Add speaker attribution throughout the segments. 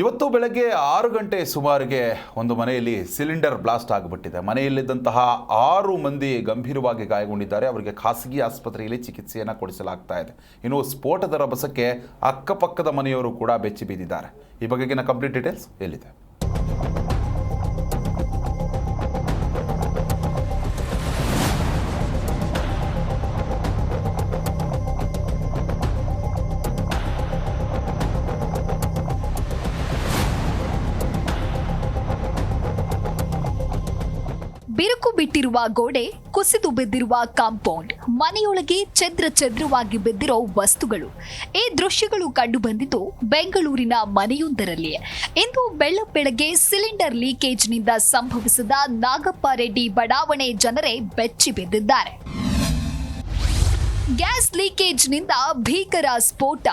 Speaker 1: ಇವತ್ತು ಬೆಳಗ್ಗೆ ಆರು ಗಂಟೆ ಸುಮಾರಿಗೆ ಒಂದು ಮನೆಯಲ್ಲಿ ಸಿಲಿಂಡರ್ ಬ್ಲಾಸ್ಟ್ ಆಗಿಬಿಟ್ಟಿದೆ. ಮನೆಯಲ್ಲಿದ್ದಂತಹ ಆರು ಮಂದಿ ಗಂಭೀರವಾಗಿ ಗಾಯಗೊಂಡಿದ್ದಾರೆ. ಅವರಿಗೆ ಖಾಸಗಿ ಆಸ್ಪತ್ರೆಯಲ್ಲಿ ಚಿಕಿತ್ಸೆಯನ್ನು ಕೊಡಿಸಲಾಗ್ತಾ ಇದೆ. ಇನ್ನು ಸ್ಫೋಟದ ರಭಸಕ್ಕೆ ಅಕ್ಕಪಕ್ಕದ ಮನೆಯವರು ಕೂಡ ಬೆಚ್ಚಿ ಬಿದ್ದಿದ್ದಾರೆ ಈ ಬಗೆಗಿನ ಕಂಪ್ಲೀಟ್ ಡೀಟೇಲ್ಸ್ ಎಲ್ಲಿದೆ?
Speaker 2: ಬಿರುಕು ಬಿಟ್ಟಿರುವ ಗೋಡೆ ಕುಸಿದು ಬಿದ್ದಿರುವ ಕಾಂಪೌಂಡ್. ಮನೆಯೊಳಗೆ ಛದ್ರ ಚದ್ರವಾಗಿ ಬಿದ್ದಿರೋ ವಸ್ತುಗಳು. ಈ ದೃಶ್ಯಗಳು ಕಂಡು ಬಂದಿದ್ದು ಬೆಂಗಳೂರಿನ ಮನೆಯೊಂದರಲ್ಲಿ. ಇಂದು ಬೆಳ್ಳ ಬೆಳಗ್ಗೆ ಸಿಲಿಂಡರ್ ಲೀಕೇಜ್ನಿಂದ ಸಂಭವಿಸಿದ ನಾಗಪ್ಪ ರೆಡ್ಡಿ ಬಡಾವಣೆ ಜನರೇ ಬೆಚ್ಚಿ ಬಿದ್ದಿದ್ದಾರೆ. ಗ್ಯಾಸ್ ಲೀಕೇಜ್ನಿಂದ ಭೀಕರ ಸ್ಫೋಟ.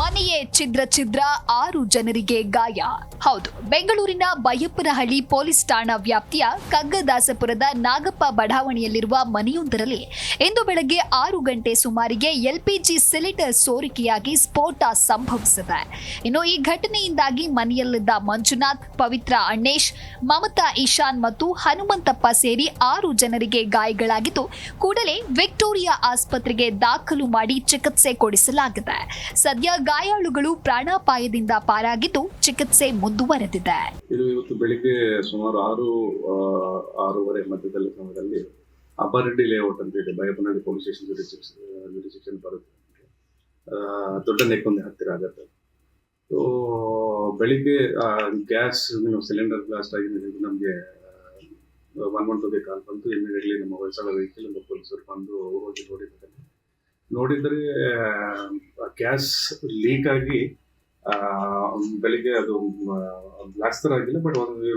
Speaker 2: ಮನೆಯೇ ಛಿದ್ರ ಛಿದ್ರ ಆರು ಜನರಿಗೆ ಗಾಯ. ಹೌದು, ಬೆಂಗಳೂರಿನ ಬೈಯಪ್ಪನಹಳ್ಳಿ ಪೊಲೀಸ್ ಠಾಣಾ ವ್ಯಾಪ್ತಿಯ ಕಗ್ಗದಾಸಪುರದ ನಾಗಪ್ಪ ಬಡಾವಣೆಯಲ್ಲಿರುವ ಮನೆಯೊಂದರಲ್ಲಿ ಇಂದು ಬೆಳಗ್ಗೆ ಆರು ಗಂಟೆ ಸುಮಾರಿಗೆ ಎಲ್ಪಿಜಿ ಸಿಲಿಂಡರ್ ಸೋರಿಕೆಯಾಗಿ ಸ್ಫೋಟ ಸಂಭವಿಸಿದೆ. ಇನ್ನು ಈ ಘಟನೆಯಿಂದಾಗಿ ಮನೆಯಲ್ಲಿದ್ದ ಮಂಜುನಾಥ್, ಪವಿತ್ರ ಅಣ್ಣೇಶ್, ಮಮತಾ ಈಶಾನ್ ಮತ್ತು ಹನುಮಂತಪ್ಪ ಸೇರಿ ಆರು ಜನರಿಗೆ ಗಾಯಗಳಾಗಿದ್ದು, ಕೂಡಲೇ ವಿಕ್ಟೋರಿಯಾ ಆಸ್ಪತ್ರೆಗೆ ದಾಖಲು ಮಾಡಿ ಚಿಕಿತ್ಸೆ ಕೊಡಿಸಲಾಗಿದೆ. ಸದ್ಯ ಗಾಯಾಳುಗಳು ಪ್ರಾಣಾಪಾಯದಿಂದ ಪಾರಾಗಿದ್ದು ಚಿಕಿತ್ಸೆ ಮುಂದುವರೆದಿದೆ.
Speaker 3: ಇದು ಇವತ್ತು ಬೆಳಿಗ್ಗೆ ಸುಮಾರು ಆರು ಆರೂವರೆ ಮಧ್ಯದಲ್ಲಿ ಸಮಯದಲ್ಲಿ ಅಪರೆಡ್ಡಿ ಲೇಔಟ್ ಅಂತ ಇದೆ. ಬೈಯಪ್ಪನಹಳ್ಳಿ ಪೊಲೀಸ್ ಸ್ಟೇಷನ್ ಜುರಿಸಿಕ್ಷನ್ ಬರುತ್ತೆ. ದೊಡ್ಡ ನೆಕ್ಕೊಂದು ಹತ್ತಿರ ಆಗತ್ತೆ. ಸೊ ಬೆಳಿಗ್ಗೆ ಗ್ಯಾಸ್ ಸಿಲಿಂಡರ್ ಬ್ಲಾಸ್ಟ್ ಆಗಿದೆ ನಮಗೆ ಒನ್ ಒನ್ ಟೂಗೆ ಕಾಲ್ ಬಂತು. ಇಮಿಡಿಯೇಟ್ಲಿ ನಮ್ಮ ವಯಸ್ಸಾದ ವೆಹಿಕಲ್ ನಮ್ಮ ಪೊಲೀಸರು ಬಂದು ಹೋಗಿ ನೋಡಿದ್ದಾರೆ. ನೋಡಿದರೆ ಗ್ಯಾಸ್ ಲೀಕ್ ಆಗಿ ಬೆಳಿಗ್ಗೆ ಅದು ಬ್ಲಾಸ್ಟರ್ ಆಗಿಲ್ಲ, ಬಟ್ ಒಂದು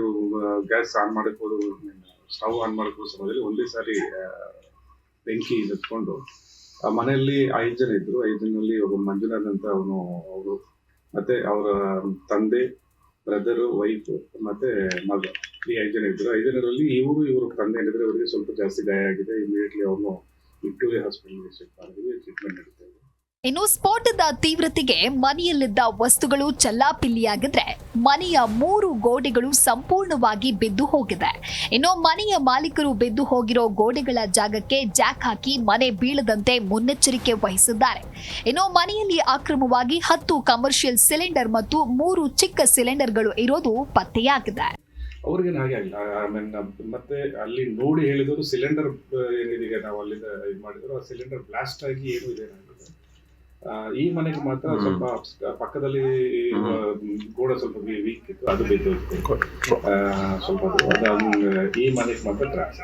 Speaker 3: ಗ್ಯಾಸ್ ಆನ್ ಮಾಡಿಕೊಡು, ಸ್ಟವ್ ಆನ್ ಮಾಡಕ್ ಹೋದ ಸಮಯದಲ್ಲಿ ಒಂದೇ ಸಾರಿ ಬೆಂಕಿ ಹತ್ಕೊಂಡು ಮನೆಯಲ್ಲಿ ಐದು ಜನ ಇದ್ರು. ಐದು ಜನಲ್ಲಿ ಒಬ್ಬ ಮಂಜುನಾಥ್ ಅಂತ ಅವನು ಅವರು ಮತ್ತೆ ಅವರ ತಂದೆ, ಬ್ರದರು, ವೈಫ್, ಮತ್ತೆ ಮಗ ಈ ಐದು ಜನ ಇದ್ರು. ಐದು ಜನರಲ್ಲಿ ಇವರು ಇವರು ತಂದೆ ಏನಿದ್ರೆ ಅವರಿಗೆ ಸ್ವಲ್ಪ ಜಾಸ್ತಿ ಗಾಯ ಆಗಿದೆ. ಇಮಿಡಿಯೇಟ್ಲಿ ಅವನು ವಿಕ್ಟೋರಿಯಾ
Speaker 2: ಇನ್ನು ಸ್ಫೋಟದ ತೀವ್ರತೆಗೆ ಮನೆಯಲ್ಲಿದ್ದ ವಸ್ತುಗಳು ಚಲ್ಲಾಪಿಲ್ಲಿಯಾಗಿದ್ರೆ ಮನೆಯ ಮೂರು ಗೋಡೆಗಳು ಸಂಪೂರ್ಣವಾಗಿ ಬಿದ್ದು ಹೋಗಿದೆ. ಇನ್ನು ಮನೆಯ ಮಾಲೀಕರು ಬಿದ್ದು ಹೋಗಿರೋ ಗೋಡೆಗಳ ಜಾಗಕ್ಕೆ ಜಾಕ್ ಹಾಕಿ ಮನೆ ಬೀಳದಂತೆ ಮುನ್ನೆಚ್ಚರಿಕೆ ವಹಿಸಿದ್ದಾರೆ. ಇನ್ನು ಮನೆಯಲ್ಲಿ ಅಕ್ರಮವಾಗಿ ಹತ್ತು ಕಮರ್ಷಿಯಲ್ ಸಿಲಿಂಡರ್ ಮತ್ತು ಮೂರು ಚಿಕ್ಕ ಸಿಲಿಂಡರ್ಗಳು ಇರೋದು ಪತ್ತೆಯಾಗಿದೆ.
Speaker 3: ಅವ್ರಿಗೇನು ಹಾಗೆ ಆಗಿಲ್ಲ. ಐ ಮೀನ್ ಮತ್ತೆ ಅಲ್ಲಿ ನೋಡಿ ಹೇಳಿದವರು ಸಿಲಿಂಡರ್ ಏನಿದೆ ನಾವು ಅಲ್ಲಿಂದ ಇದು ಮಾಡಿದ್ರು ಆ ಸಿಲಿಂಡರ್ ಬ್ಲಾಸ್ಟ್ ಆಗಿ ಏನು ಇದೆ ಈ ಮನೆಗೆ ಮಾತ್ರ ಸ್ವಲ್ಪ ಪಕ್ಕದಲ್ಲಿ ಗೋಡ ಸ್ವಲ್ಪ ವೀಕ್ ಇತ್ತು ಅದು ಬಿದ್ದು ಆ, ಸ್ವಲ್ಪ ಈ ಮನೆಗೆ ಮಾತ್ರ ತ್ರಾಸ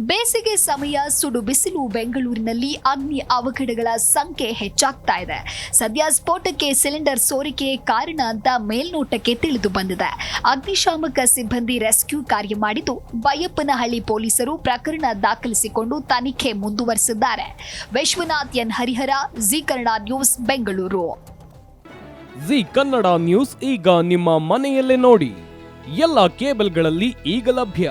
Speaker 2: ಬೇಸಿಗೆ ಸಮಯ ಸುಡು ಬಿಸಿಲು ಬೆಂಗಳೂರಿನಲ್ಲಿ ಅಗ್ನಿ ಅವಘಡಗಳ ಸಂಖ್ಯೆ ಹೆಚ್ಚಾಗ್ತಾ ಇದೆ. ಸದ್ಯ ಸ್ಫೋಟಕ್ಕೆ ಸಿಲಿಂಡರ್ ಸೋರಿಕೆ ಕಾರಣ ಅಂತ ಮೇಲ್ನೋಟಕ್ಕೆ ತಿಳಿದು ಬಂದಿದೆ. ಅಗ್ನಿಶಾಮಕ ಸಿಬ್ಬಂದಿ ರೆಸ್ಕ್ಯೂ ಕಾರ್ಯ ಮಾಡಿದ್ದು ಬೈಯಪ್ಪನಹಳ್ಳಿ ಪೊಲೀಸರು ಪ್ರಕರಣ ದಾಖಲಿಸಿಕೊಂಡು ತನಿಖೆ ಮುಂದುವರೆಸಿದ್ದಾರೆ. Vishwanath N Harihar, Zee Kannada news, Bengaluru.
Speaker 4: Zee Kannada news, ಈಗ ನಿಮ್ಮ ಮನೆಯಲ್ಲೇ ನೋಡಿ. ಎಲ್ಲ ಕೇಬಲ್ಗಳಲ್ಲಿ ಈಗ ಲಭ್ಯ.